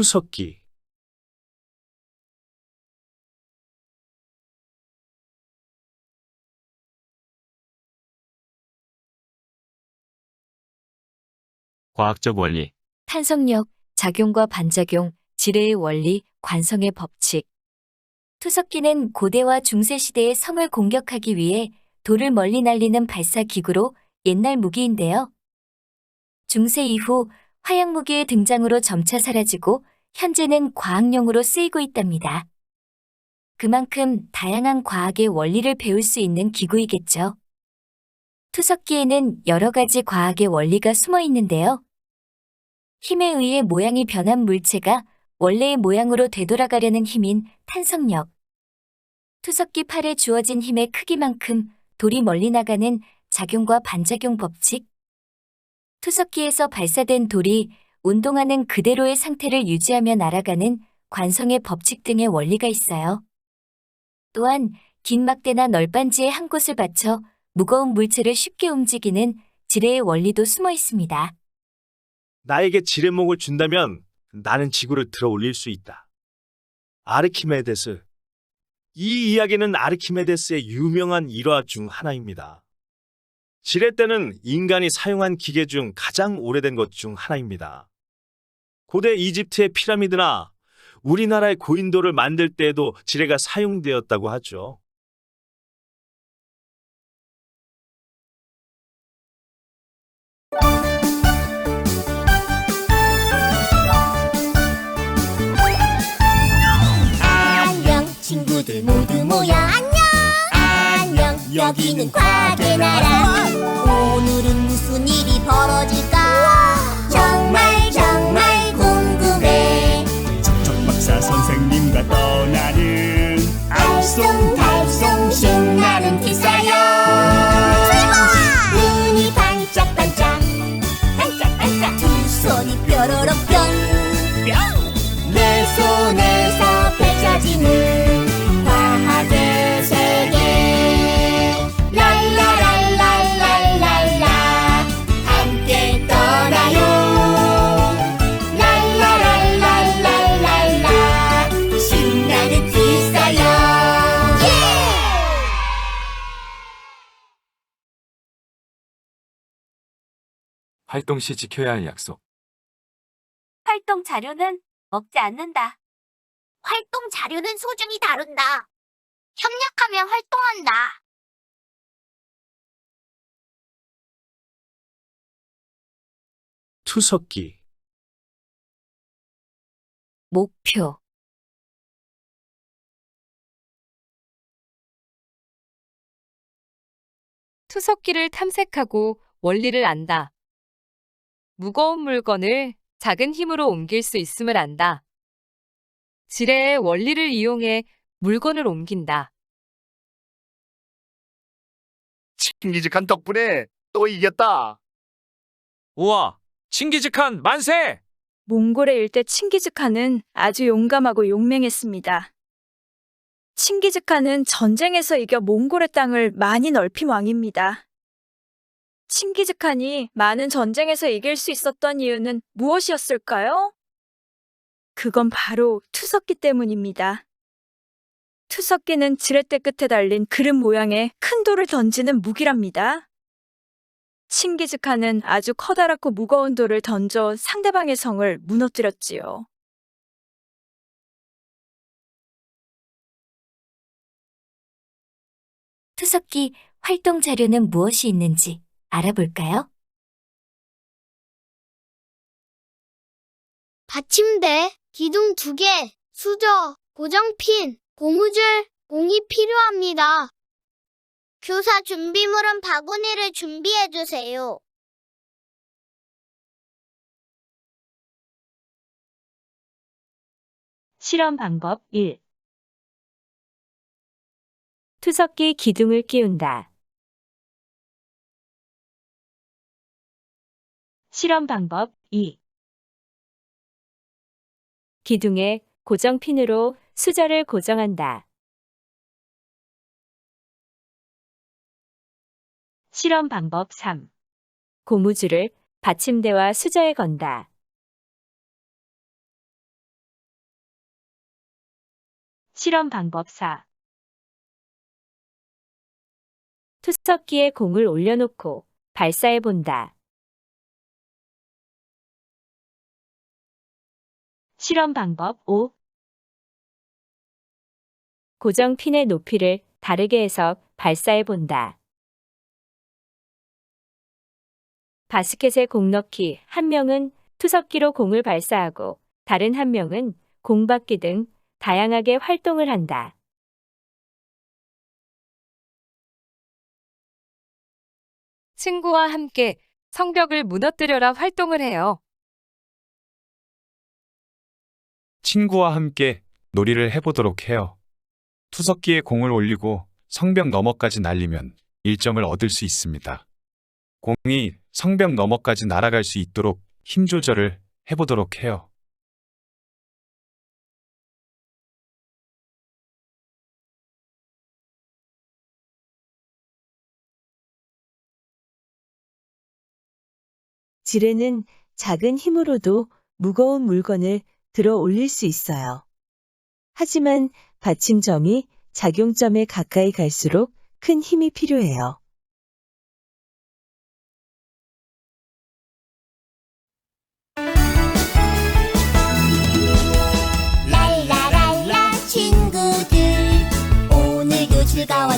투석기, 과학적 원리, 탄성력, 작용과 반작용, 지뢰의 원리, 관성의 법칙. 투석기는 고대와 중세 시대의 성을 공격하기 위해 돌을 멀리 날리는 발사 기구로 옛날 무기인데요. 중세 이후 화약 무기의 등장으로 점차 사라지고 현재는 과학용으로 쓰이고 있답니다. 그만큼 다양한 과학의 원리를 배울 수 있는 기구이겠죠. 투석기에는 여러 가지 과학의 원리가 숨어 있는데요. 힘에 의해 모양이 변한 물체가 원래의 모양으로 되돌아가려는 힘인 탄성력. 투석기 팔에 주어진 힘의 크기만큼 돌이 멀리 나가는 작용과 반작용 법칙. 투석기에서 발사된 돌이 운동하는 그대로의 상태를 유지하며 날아가는 관성의 법칙 등의 원리가 있어요. 또한 긴 막대나 널빤지에 한 곳을 받쳐 무거운 물체를 쉽게 움직이는 지뢰의 원리도 숨어 있습니다. 나에게 지뢰목을 준다면 나는 지구를 들어 올릴 수 있다. 아르키메데스. 이 이야기는 아르키메데스의 유명한 일화 중 하나입니다. 지뢰대는 인간이 사용한 기계 중 가장 오래된 것 중 하나입니다. 고대 이집트의 피라미드나 우리나라의 고인돌을 만들 때에도 지뢰가 사용되었다고 하죠. 여기는 과학의 나라. 오늘은 무슨 일이 벌어질 활동 시 지켜야 할 약속, 활동 자료는 먹지 않는다. 활동 자료는 소중히 다룬다. 협력하며 활동한다. 투석기, 목표. 투석기를 탐색하고 원리를 안다. 무거운 물건을 작은 힘으로 옮길 수 있음을 안다. 지뢰의 원리를 이용해 물건을 옮긴다. 신기직한 덕분에 또 이겼다. 우와, 신기직한 만세! 몽골의 일대 칭기즈칸은 아주 용감하고 용맹했습니다. 칭기즈칸은 전쟁에서 이겨 몽골의 땅을 많이 넓힌 왕입니다. 칭기즈칸이 많은 전쟁에서 이길 수 있었던 이유는 무엇이었을까요? 그건 바로 투석기 때문입니다. 투석기는 지렛대 끝에 달린 그릇 모양의 큰 돌을 던지는 무기랍니다. 칭기즈칸은 아주 커다랗고 무거운 돌을 던져 상대방의 성을 무너뜨렸지요. 투석기 활동 자료는 무엇이 있는지 알아볼까요? 받침대, 기둥 두 개, 수저, 고정핀, 고무줄, 공이 필요합니다. 교사 준비물은 바구니를 준비해 주세요. 실험 방법 1. 투석기 기둥을 끼운다. 실험 방법 2. 기둥에 고정핀으로 수저를 고정한다. 실험 방법 3. 고무줄을 받침대와 수저에 건다. 실험 방법 4. 투석기에 공을 올려놓고 발사해 본다. 실험 방법 5. 고정 핀의 높이를 다르게 해서 발사해 본다. 바스켓에 공 넣기 한 명은 투석기로 공을 발사하고 다른 한 명은 공 받기 등 다양하게 활동을 한다. 친구와 함께 성벽을 무너뜨려라 활동을 해요. 친구와 함께 놀이를 해보도록 해요. 투석기에 공을 올리고 성벽 너머까지 날리면 1점을 얻을 수 있습니다. 공이 성벽 너머까지 날아갈 수 있도록 힘 조절을 해보도록 해요. 지뢰는 작은 힘으로도 무거운 물건을 들어 올릴 수 있어요. 하지만 받침점이 작용점에 가까이 갈수록 큰 힘이 필요해요. 랄라랄라 친구들 오늘도 즐거워